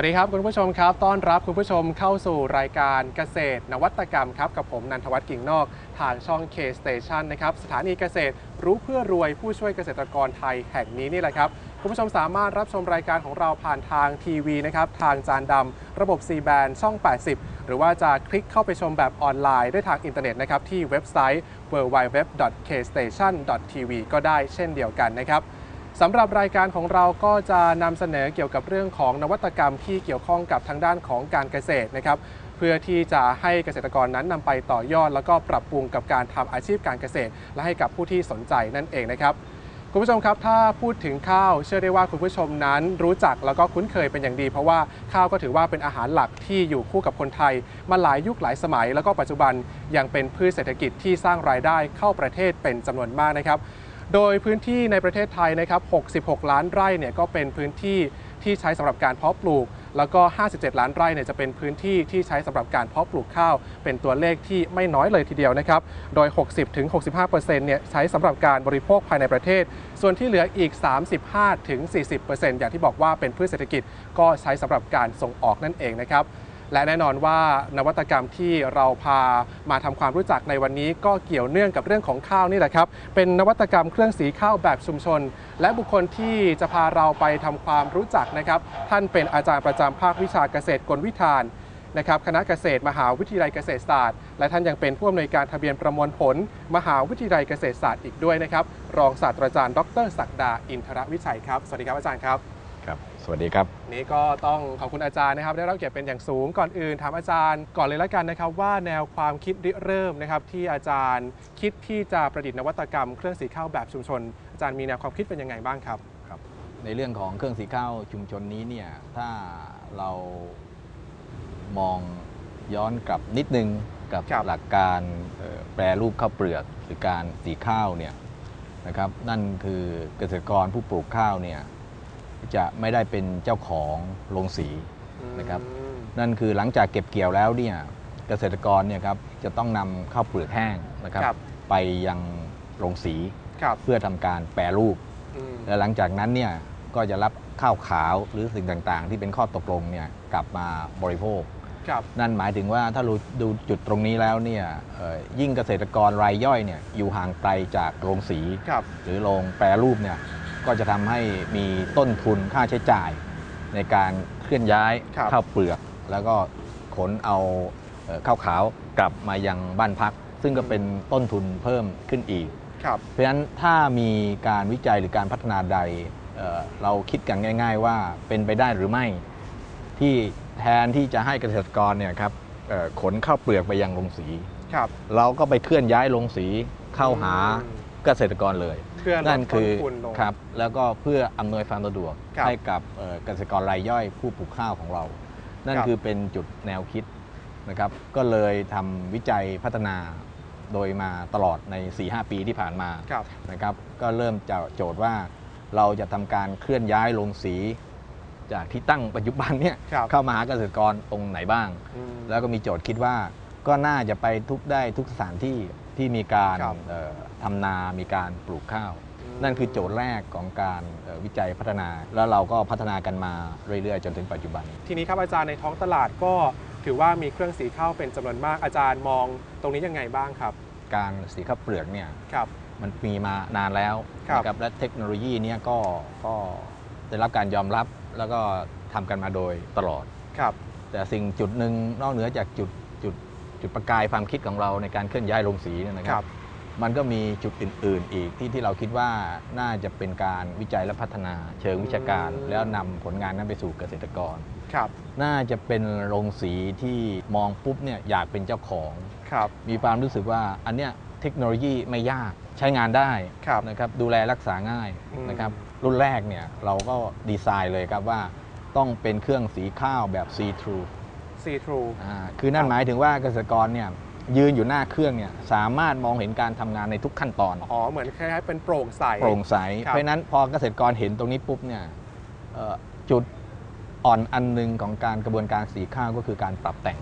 สวัสดีครับคุณผู้ชมครับต้อนรับคุณผู้ชมเข้าสู่รายการเกษตร นวัตกรรมครับกับผมนันทวัฒน์กิ่งนอก ทางช่อง K Station นะครับสถานีเกษตรรู้เพื่อรวยผู้ช่วยเกษตรกรไทยแห่งนี้นี่แหละครับคุณผู้ชมสามารถรับชมรายการของเราผ่านทางทีวีนะครับทางจานดำระบบ C band ช่อง 80 หรือว่าจะคลิกเข้าไปชมแบบออนไลน์ด้วยทางอินเทอร์เน็ตนะครับที่เว็บไซต์ www.kstation.tv ก็ได้เช่นเดียวกันนะครับ สำหรับรายการของเราก็จะนำเสนอเกี่ยวกับเรื่องของนวัตกรรมที่เกี่ยวข้องกับทางด้านของการเกษตรนะครับ เพื่อที่จะให้เกษตรกรนั้นนำไปต่อยอด แล้วก็ปรับปรุงกับการทำอาชีพการเกษตร และให้กับผู้ที่สนใจนั่นเองนะครับคุณผู้ชมครับ ถ้าพูดถึงข้าวเชื่อได้ว่าคุณผู้ชมนั้นรู้จักแล้วก็คุ้นเคยเป็นอย่างดี เพราะว่าข้าวก็ถือว่าเป็นอาหารหลักที่อยู่คู่กับคนไทย มาหลายยุคหลายสมัย แล้วก็ปัจจุบันยังเป็นพืชเศรษฐกิจที่สร้างรายได้เข้าประเทศเป็นจำนวนมากนะครับ โดยพื้นที่ในประเทศไทยนะครับ 66 ล้านไร่เนี่ยก็เป็นพื้นที่ที่ใช้สำหรับการเพาะปลูก แล้วก็ 57 ล้านไร่เนี่ยจะเป็นพื้นที่ที่ใช้สำหรับการเพาะปลูกข้าว เป็นตัวเลขที่ไม่น้อยเลยทีเดียวนะครับ โดย 60-65%เนี่ยใช้สำหรับการบริโภคภายในประเทศ ส่วนที่เหลืออีก 35-40%อย่างที่บอกว่าเป็นพืชเศรษฐกิจก็ใช้สำหรับการส่งออกนั่นเองนะครับ และแน่นอนว่านวัตกรรมที่เราพามาทำความรู้จักในวันนี้ ก็เกี่ยวเนื่องกับเรื่องของข้าวนี่แหละครับ เป็นนวัตกรรมเครื่องสีข้าวแบบชุมชน และบุคคลที่จะพาเราไปทำความรู้จักนะครับ ท่านเป็นอาจารย์ประจำภาควิชาเกษตรกลวิธานนะครับคณะเกษตรมหาวิทยาลัยเกษตรศาสตร์ และท่านยังเป็นผู้อำนวยการทะเบียนประมวลผล มหาวิทยาลัยเกษตรศาสตร์อีกด้วยนะครับ รองศาสตราจารย์ ดรศักดาอินทรวิชัยครับ สวัสดีครับอาจารย์ครับ ครับ สวัสดีครับ นี้ก็ต้องขอบคุณอาจารย์นะครับ ได้รับเกียรติเป็นอย่างสูงก่อนอื่นถามอาจารย์ก่อนเลยละกันนะครับ ว่าแนวความคิดริเริ่มนะครับที่อาจารย์คิดที่จะประดิษฐ์นวัตกรรมเครื่องสีข้าวแบบชุมชน อาจารย์มีแนวความคิดเป็นยังไงบ้างครับในเรื่องของเครื่องสีข้าวชุมชนนี้เนี่ยถ้าเรามองย้อนกลับนิดนึงกับครับหลักการเอ่อแปรรูปข้าวเปลือกหรือการสีข้าวเนี่ยนะครับนั่นคือเกษตรกรผู้ปลูกข้าวเนี่ย จะไม่ได้เป็นเจ้าของโรงสีนะครับอืมนั่นคือหลังจากเก็บเกี่ยวแล้วเนี่ยเกษตรกรเนี่ยครับจะต้องนำข้าวเปลือกแห้งนะครับ ครับไปยังโรงสีครับเพื่อทำการแปรรูป อืมและหลังจากนั้นเนี่ยก็จะรับข้าวขาวหรือสิ่งต่างๆ ที่เป็นข้อตกลงเนี่ยกลับมาบริโภค ครับนั่นหมายถึงว่าถ้าเราดูจุดตรงนี้แล้วเนี่ยเอ่อยิ่งเกษตรกรรายย่อยเนี่ยอยู่ห่างไกลจากโรงสี ครับ หรือโรงแปรรูปเนี่ย ก็จะทำให้มีต้นทุนค่าใช้จ่าย ในการเคลื่อนย้ายครับ ข้าวเปลือก แล้วก็ขนเอาเอ่อข้าวขาวกลับมายังบ้านพัก ซึ่งก็เป็นต้นทุนเพิ่มขึ้นอีก ครับ เพราะฉะนั้นถ้ามีการวิจัยหรือการพัฒนาใดเอ่อเราคิดกันง่าย ๆ ว่าเป็นไปได้หรือไม่ ที่แทนที่จะให้เกษตรกรเนี่ยครับเอ่อขนข้าวเปลือกไปยังโรงสี ครับ เราก็ไปเคลื่อนย้ายโรงสีเข้าหาอืม เกษตรกรเลย เพื่อลนั่ดนต้คืนอทุนลง ครับแล้วก็เพื่ออำนวยความสะดวกครับให้กับเอ่อเกษตรกรรายย่อยผู้ปลูกข้าวของเรา นั่นครับ คือเป็นจุดแนวคิดนะครับ ก็เลยทำวิจัยพัฒนาโดยมาตลอดใน 4-5 ปีที่ผ่านมา ครับ นะครับก็เริ่มจากโจทย์ว่าเราจะทำการเคลื่อนย้ายโรงสี จากที่ตั้งปัจจุบันเนี่ยครับ เข้ามาหาเกษตรกรตรงไหนบ้าง อืม แล้วก็มีโจทย์คิดว่าก็น่าจะไปทุกได้ทุกสถานที่ที่มีการครับ เอ่อ ทำนามีการปลูกข้าว นั่นคือโจทย์แรกของการเอ่อวิจัยพัฒนา แล้วเราก็พัฒนากันมาเรื่อยๆ จนถึงปัจจุบัน ทีนี้ครับอาจารย์ในท้องตลาดก็ถือว่ามีเครื่องสีข้าวเป็นจำนวนมากอาจารย์มองตรงนี้ยังไงบ้างครับ การสีข้าวเปลือกเนี่ยครับมันมีมานานแล้วครับนะครับและเทคโนโลยีเนี้ก็ก็ได้รับการยอมรับแล้วก็ทำกันมาโดยตลอดครับ แต่สิ่งจุดหนึ่งนอกเหนือจากจุดจุดจุดประกายความคิดของเราในการเคลื่อนย้ายโรงสีเนี่ยนะคครัรับบ มันก็มีจุดอื่น ๆ อีกที่ที่เราคิดว่าน่าจะเป็นการวิจัยและพัฒนาเชิงวิชาการอืมแล้วนำผลงานนั้นไปสู่เกษตรกร ครับน่าจะเป็นโรงสีที่มองปุ๊บเนี่ยอยากเป็นเจ้าของ ครับมีความรู้สึกว่าอันเนี้ยเทคโนโลยีไม่ยากใช้งานได้ครับ นะครับดูแลรักษาง่ายอืม นะครับรุ่นแรกเนี่ยเราก็ดีไซน์เลยครับว่าต้องเป็นเครื่องสีข้าวแบบ see through ซีทรู อ่าคือนั่ครันบหมายถึงว่าเกษตรกรเนี่ย ยืนอยู่หน้าเครื่องเนี่ยสามารถมองเห็นการทำงานในทุกขั้นตอน อ๋อ เหมือนคล้ายๆเป็นโปร่งใส โปร่งใส ครับ เพราะฉะนั้นพอเกษตรกรเห็นตรงนี้ปุ๊บเนี่ยเอ่อจุดอ่อนอันหนึงของการกระบวนการสีข้าวก็คือการปรับแต่ง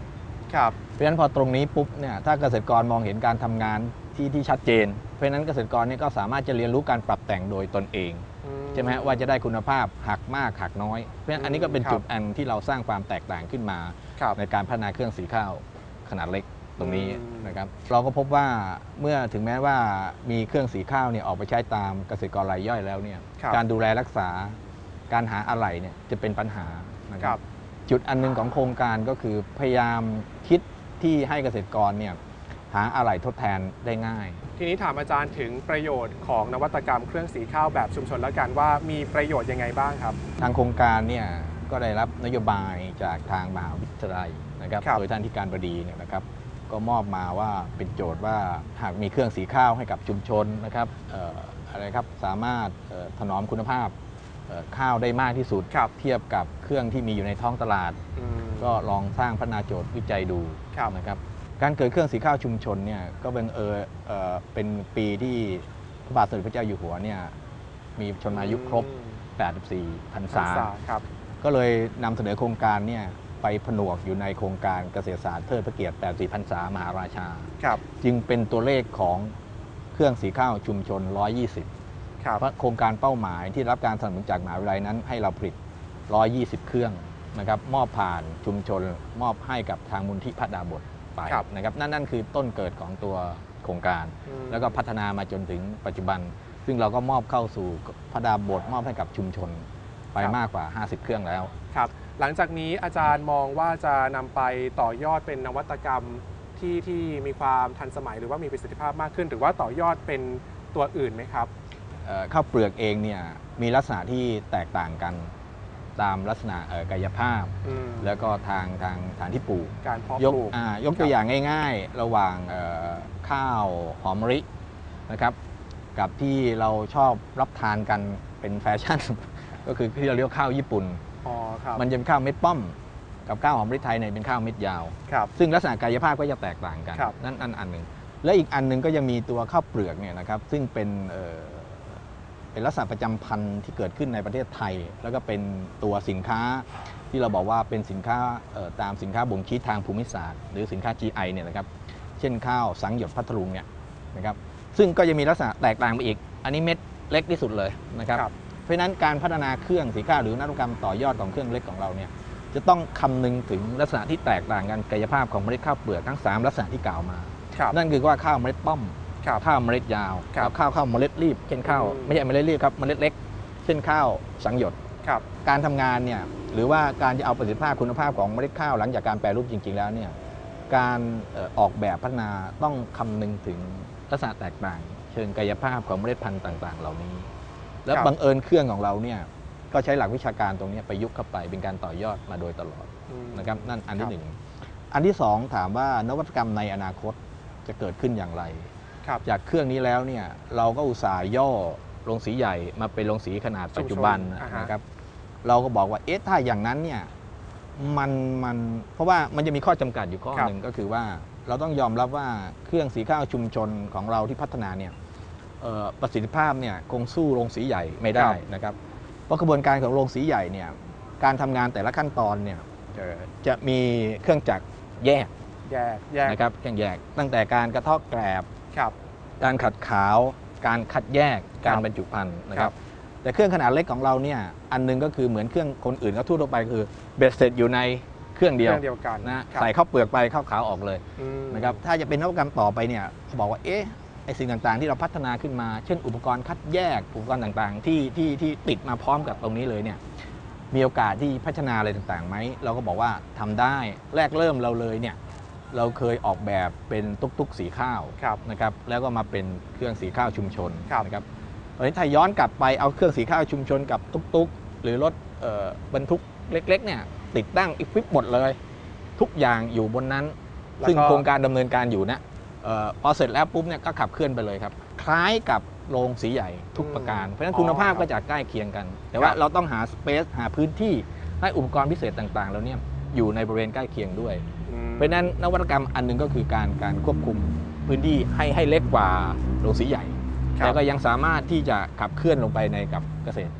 ครับ เพราะฉะนั้นพอตรงนี้ปุ๊บเนี่ยถ้าเกษตรกรมองเห็นการทำงานที่ที่ชัดเจน เพราะฉะนั้นเกษตรกรเนี่ยก็สามารถจะเรียนรู้การปรับแต่งโดยตนเองอืใช่ไหมฮะว่าจะได้คุณภาพหักมากหักน้อย เพราะฉะนั้นอันนี้ก็เป็นครับ จุดอันที่เราสร้างความแตกต่างขึ้นมา ครับ ในการพัฒนาเครื่องสีข้าวขนาดเล็ก ตรงนี้อืมนะครับเราก็พบว่าเมื่อถึงแม้ว่ามีเครื่องสีข้าวเนี่ยออกไปใช้ตามเกษตรกรรายย่อยแล้วเนี่ยครับการดูแลรักษาการหาอะไหล่เนี่ยจะเป็นปัญหานะคครัรับ บ จุดอันหนึงของโครงการก็คือพยายามคิดที่ให้เกษตรกรเนี่ยหาอะไหล่ทดแทนได้ง่าย ทีนี้ถามอาจารย์ถึงประโยชน์ของนวัตกรรมเครื่องสีข้าวแบบชุมชนแล้วกันว่ามีประโยชน์ยังไงบ้างครับ ทางโครงการเนี่ยก็ได้รับนโยบายจากทางมหาวิทยาลัยนะครับครับ โดยท่านที่การบดีเนี่ยนะครับ ก็มอบมาว่าเป็นโจทย์ว่าหากมีเครื่องสีข้าวให้กับชุมชนนะครับเอ่ออะไรครับสามารถเอ่อถนอมคุณภาพเอ่อข้าวได้มากที่สุดครับเทียบกับเครื่องที่มีอยู่ในท้องตลาดอืมก็ลองสร้างพัฒนาโจทย์วิจัยดูครับนะครับการเกิดเครื่องสีข้าวชุมชนเนี่ยก็เป็นเออเอ่อเป็นปีที่พระบาทสมเด็จพระเจ้าอยู่หัวเนี่ยมีชนมายุครบอืม84พรรพรรษาษาครับก็เลยนำเสนอโครงการเนี่ย ไปผนวกอยู่ในโครงการเกษตรศาสตร์เทิดพระเกียรติ 84พรรษามหาราชา ครับ จึงเป็นตัวเลขของเครื่องสีข้าวชุมชน 120 ครับ เพราะโครงการเป้าหมายที่รับการสนับสนุนจากมหาวิทยาลัยนั้น ให้เราผลิต 120 เครื่องนะครับมอบผ่านชุมชนมอบให้กับทางมูลที่พัฒนาบทไปครับนะครับนั่นนั่นคือต้นเกิดของตัวโครงการ อืม แล้วก็พัฒนามาจนถึงปัจจุบัน ซึ่งเราก็มอบเข้าสู่พัฒนาบทมอบให้กับชุมชนไปมากกว่า 50 เครื่องแล้ว ครับ หลังจากนี้อาจารย์มองว่าจะนำไปต่อยอดเป็นนวัตกรรมที่ที่มีความทันสมัยหรือว่ามีประสิทธิภาพมากขึ้น หรือว่าต่อยอดเป็นตัวอื่นไหมครับเอ่อข้าวเปลือกเองเนี่ยมีลักษณะที่แตกต่างกันตามลักษณะเอ่อกายภาพอืมแล้วก็ทางทางฐานที่ปลูกการเพาะยกปลูกอ่ายกตัวอย่างง่าย ๆ ระหว่างเอ่อข้าวหอมมะลินะครับ กับที่เราชอบรับทานกันเป็นแฟชั่น ก็คือที่เราเรียกว่าข้าวญี่ปุ่น อ๋อครับมันจะเป็นข้าวเม็ดป้อม กับข้าวหอมมะลิไทยเนี่ยเป็นข้าวเม็ดยาว ครับ ซึ่งลักษณะกายภาพก็จะแตกต่างกัน ครับ นั่นอันอันหนึ่ง และอีกอันหนึ่งก็ยังมีตัวข้าวเปลือกเนี่ยนะครับ ซึ่งเป็นเอ่อเป็นลักษณะประจำพันธุ์ที่เกิดขึ้นในประเทศไทย แล้วก็เป็นตัวสินค้าที่เราบอกว่าเป็นสินค้าเอ่อตามสินค้าบ่งชี้ทางภูมิศาสตร์ หรือสินค้า GI เนี่ยนะครับ เช่นข้าวสังหยดพัทลุงเนี่ยนะครับ ซึ่งก็จะมีลักษณะแตกต่างไปอีก อันนี้เม็ดเล็กที่สุดเลยนะครับ ครับ เพราะฉะนั้นการพัฒนาเครื่องสีข้าวหรือนวัตกรรมต่อยอดของเครื่องเล็กของเราเนี่ยจะต้องคำนึงถึงลักษณะที่แตกต่างกันกายภาพของเมล็ดข้าวเปลือกทั้ง 3 ลักษณะที่กล่าวมาครับนั่นคือว่าข้าวเมล็ดป้อมครับข้าวเมล็ดยาวครับกับข้าวข้าวเมล็ดรีบ เช่นข้าวอืมไม่ใช่เมล็ดรีบครับเมล็ดเล็ก เช่นข้าวสังหยดครับการทำงานเนี่ยหรือว่าการจะเอาประสิทธิภาพคุณภาพของเมล็ดข้าวหลังจากการแปรรูปจริง ๆ แล้วเนี่ยการเอ่อออกแบบพัฒนาต้องคำนึงถึงลักษณะแตกต่าง เชิงกายภาพของเมล็ดพันธุ์ต่าง ๆ เหล่านี้ แล้วครับบังเอิญเครื่องของเราเนี่ยก็ใช้หลักวิชาการตรงนี้ประยุกต์เข้าไปเป็นการต่อยอดมาโดยตลอดอืมนะครับนั่นอันครัที่บหนึ่งอันที่สองถามว่านวัตกรรมในอนาคตจะเกิดขึ้นอย่างไรครับจากเครื่องนี้แล้วเนี่ยเราก็อุตส่าห์ย่อโรงสีใหญ่มาเป็นโรงสีขนาดปัจจุบันชุมชนอ่าฮะนะครับเราก็บอกว่าเอ๊ะถ้าอย่างนั้นเนี่ยมันมันเพราะว่ามันจะมีข้อจำกัดอยู่ข้อครับหนึ่งก็คือว่าเราต้องยอมรับว่าเครื่องสีข้าวชุมชนของเราที่พัฒนาเนี่ยเอ่อ ประสิทธิภาพเนี่ยคงสู้โรงสีใหญ่ไม่ได้นะครับ เพราะกระบวนการของโรงสีใหญ่เนี่ยการทำงานแต่ละขั้นตอนเนี่ยเอ่อจะมีเครื่องจักรแยกแยกแยกนะครับเครื่องแยก ตั้งแต่การกระเทาะแกรบครับการขัดขาว การคัดแยกการบรรจุภัณฑ์นะครับ แต่เครื่องขนาดเล็กของเราเนี่ยอันหนึงก็คือเหมือนเครื่องคนอื่นก็ทั่วๆไปคือเบ็ดเสร็จอยู่ในเครื่องเคเดียวรื่องเดียวกันนะครับใส่ข้าวเปลือกไปข้าวขาวออกเลยอืมนะครับถ้าจะเป็นนวัตกรรมต่อไปเนี่ยเขาบอกว่าเอ๊ะ ไอสิ่งต่างๆ ที่เราพัฒนาขึ้นมา เช่น อุปกรณ์คัดแยก อุปกรณ์ต่างๆ ที่ที่ที่ติดมาพร้อมกับตรงนี้เลยเนี่ยมีโอกาสที่พัฒนาอะไรต่างๆไหมเราก็บอกว่าทำได้แรกเริ่มเราเลยเนี่ยเราเคยออกแบบเป็นตุ๊กๆสีข้าวครับนะครับแล้วก็มาเป็นเครื่องสีข้าวชุมชนครับนะครับตอนนี้ถ้าย้อนกลับไปเอาเครื่องสีข้าวชุมชนกับตุ๊กๆ หรือรถเอ่อบรรทุกเล็กๆเนี่ยติดตั้งอีกฟิปหมดเลย ทุกอย่างอยู่บนนั้นแล้วก็ซึ่งโครงการดำเนินการอยู่นะเออ พอเสร็จแล้วปุ๊บเนี่ยก็ขับเคลื่อนไปเลยครับ คล้ายกับโรงสีใหญ่ทุกประการ เพราะฉะนั้นคุณภาพก็จะใกล้เคียงกัน แต่ว่าเราต้องหาสเปซหาพื้นที่ให้อุปกรณ์พิเศษต่างๆแล้วเนี่ยอยู่ในบริเวณใกล้เคียงด้วยอืมเพราะฉะนั้นนวัตกรรมอันหนึงก็คือการการควบคุมพื้นที่ให้ให้เล็กกว่าโรงสีใหญ่ครับแต่ก็ยังสามารถที่จะขับเคลื่อนลงไปในกับเกษตร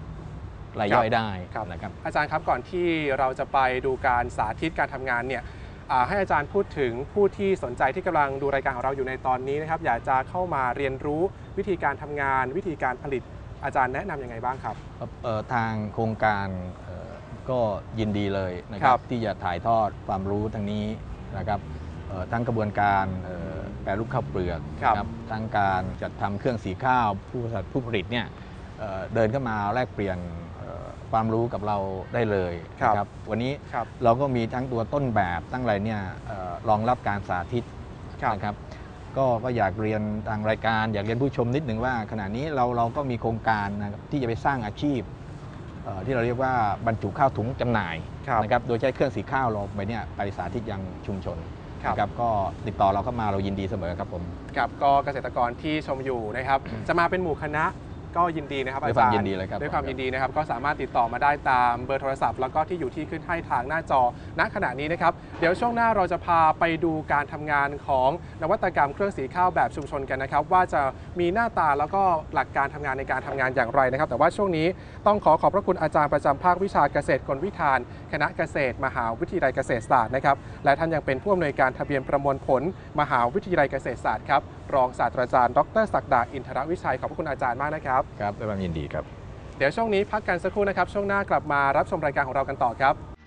รายย่อยได้ครับนะครับอาจารย์ครับก่อนที่เราจะไปดูการสาธิตการทำงานเนี่ยอ่า ให้อาจารย์พูดถึงผู้ที่สนใจที่กำลังดูรายการของเราอยู่ในตอนนี้นะครับ อยากจะเข้ามาเรียนรู้วิธีการทำงาน วิธีการผลิตอาจารย์แนะนำยังไงบ้างครับครับเอ่อทางโครงการเอ่อก็ยินดีเลยนะคครัรับบที่จะถ่ายทอดความรู้ทางนี้นะครับเอ่อทั้งกระบวนการเอ่อแปรรูปข้าวเปลือกครับนะทั้งการจัดทำเครื่องสีข้าวผู้ผลิตผู้ผลิตเนี่ยเอ่อเดินเข้ามาแลกเปลี่ยนเอ่อ ความรู้กับเราได้เลยนะครับวันนี้ครับเราก็มีทั้งตัวต้นแบบตั้งอะไรเนี่ยเอ่อรองรับการสาธิตครับ นะครับก็ก็อยากเรียนทางรายการ อยากเรียนผู้ชมนิดหนึ่งว่า ขณะนี้เราเราก็มีโครงการนะครับที่จะไปสร้างอาชีพเอ่อที่เราเรียกว่าบรรจุข้าวถุงจำหน่ายครับ นะครับโดยใช้เครื่องสีข้าวเราไปเนี่ยไปสาธิตยังชุมชนครับ นะครับก็ติดต่อเราเข้ามาเรายินดีเสมอครับผม ครับก็เกษตรกรที่ชมอยู่นะครับ จะมาเป็นหมู่คณะ ก็ยินดีนะครับด้วยอาจารย์ความยินดีเลยครับด้วยความยินดีนะครับก็สามารถติดต่อมาได้ตามเบอร์โทรศัพท์ แล้วก็ที่อยู่ที่ขึ้นให้ทางหน้าจอณขณะนี้นะครับเดี๋ยวช่วงหน้าเราจะพาไปดูการทำงานของนวัตกรรมเครื่องสีข้าวแบบชุมชนกันนะครับ ว่าจะมีหน้าตาแล้วก็หลักการทำงานในการทำงานอย่างไรนะครับ แต่ว่าช่วงนี้ต้องขอขอบพระคุณอาจารย์ประจำภาควิชาเกษตรกลวิธาน คณะเกษตร มหาวิทยาลัยเกษตรศาสตร์นะครับและท่านยังเป็นผู้อำนวยการทะเบียนประมวลผล มหาวิทยาลัยเกษตรศาสตร์ครับรองศาสตราจารย์ ดรศักดาอินทรวิชัยขอบพระคุณอาจารย์มากนะครับครับด้วยความยินดีครับ เดี๋ยวช่วงนี้พักกันสักครู่นะครับ ช่วงหน้ากลับมารับชมรายการของเรากันต่อครับ